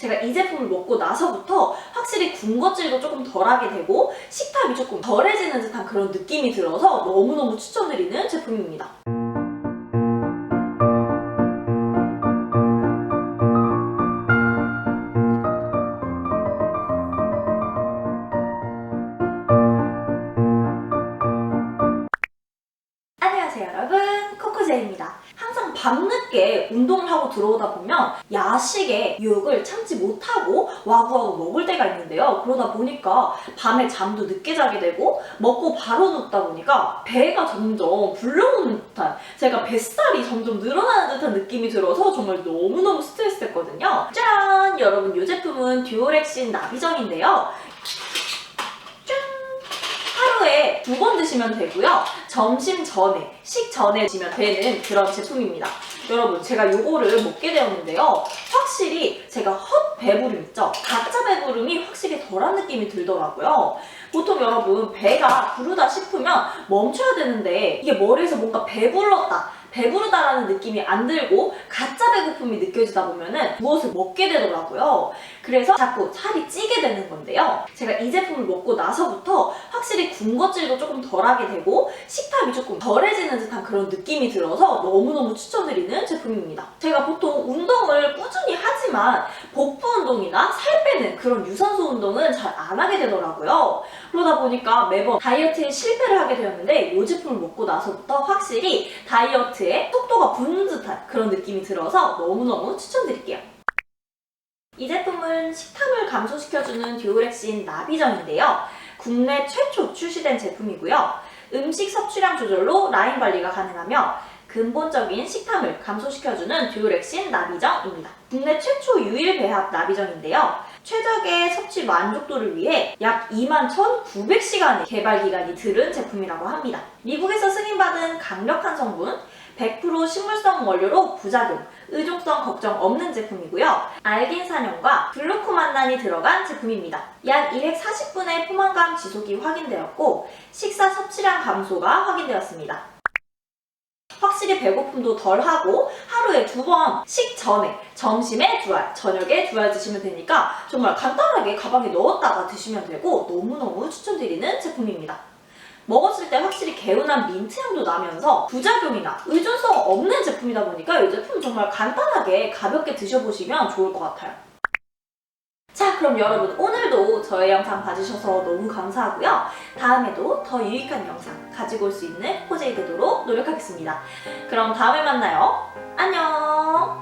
제가 이 제품을 먹고 나서부터 확실히 군것질도 조금 덜하게 되고 식탐이 조금 덜해지는 듯한 그런 느낌이 들어서 너무너무 추천드리는 제품입니다. 안녕하세요 여러분. 코코제입니다. 항상 밤늦게 운동을 하고 들어오다 보면 야식에 유혹을 참지 못하고 와구와구 먹을 때가 있는데요. 그러다 보니까 밤에 잠도 늦게 자게 되고 먹고 바로 눕다 보니까 배가 점점 불러오는 듯한 제가 뱃살이 점점 늘어나는 듯한 느낌이 들어서 정말 너무너무 스트레스 됐거든요. 짠! 여러분 이 제품은 듀오렉신 나비정인데요 두 번 드시면 되고요. 점심 전에, 식 전에 드시면 되는 그런 제품입니다. 여러분, 제가 요거를 먹게 되었는데요. 확실히 제가 헛 배부름 있죠? 가짜 배부름이 확실히 덜한 느낌이 들더라고요. 보통 여러분, 배가 부르다 싶으면 멈춰야 되는데 이게 머리에서 뭔가 배불렀다. 배부르다라는 느낌이 안 들고 가짜 배고픔이 느껴지다 보면은 무엇을 먹게 되더라고요. 그래서 자꾸 살이 찌게 되는 건데요. 제가 이 제품을 먹고 나서부터 확실히 군것질도 조금 덜하게 되고 식탐이 조금 덜해지는 듯한 그런 느낌이 들어서 너무너무 추천드리는 제품입니다. 제가 보통 운동을 꾸준히 하지만 운동이나 살 빼는 그런 유산소 운동은 잘 안 하게 되더라고요. 그러다 보니까 매번 다이어트에 실패를 하게 되었는데 이 제품을 먹고 나서부터 확실히 다이어트에 속도가 붙는 듯한 그런 느낌이 들어서 너무너무 추천드릴게요. 이 제품은 식탐을 감소시켜주는 듀오렉신 나비정인데요. 국내 최초 출시된 제품이고요. 음식 섭취량 조절로 라인 관리가 가능하며 근본적인 식탐을 감소시켜주는 듀오렉신 나비정입니다. 국내 최초 유일 배합 나비정인데요. 최적의 섭취 만족도를 위해 약 21,900시간의 개발 기간이 들은 제품이라고 합니다. 미국에서 승인받은 강력한 성분, 100% 식물성 원료로 부작용, 의존성 걱정 없는 제품이고요. 알긴산염과 글루코만난이 들어간 제품입니다. 약 240분의 포만감 지속이 확인되었고 식사 섭취량 감소가 확인되었습니다. 확실히 배고픔도 덜하고 하루에 두 번 식전에 점심에 두 알, 저녁에 두 알 드시면 되니까 정말 간단하게 가방에 넣었다가 드시면 되고 너무너무 추천드리는 제품입니다. 먹었을 때 확실히 개운한 민트 향도 나면서 부작용이나 의존성 없는 제품이다 보니까 이 제품 정말 간단하게 가볍게 드셔보시면 좋을 것 같아요. 자, 그럼 여러분 오늘도 저의 영상 봐주셔서 너무 감사하고요. 다음에도 더 유익한 영상 가지고 올 수 있는 호재이 되도록 노력하겠습니다. 그럼 다음에 만나요. 안녕!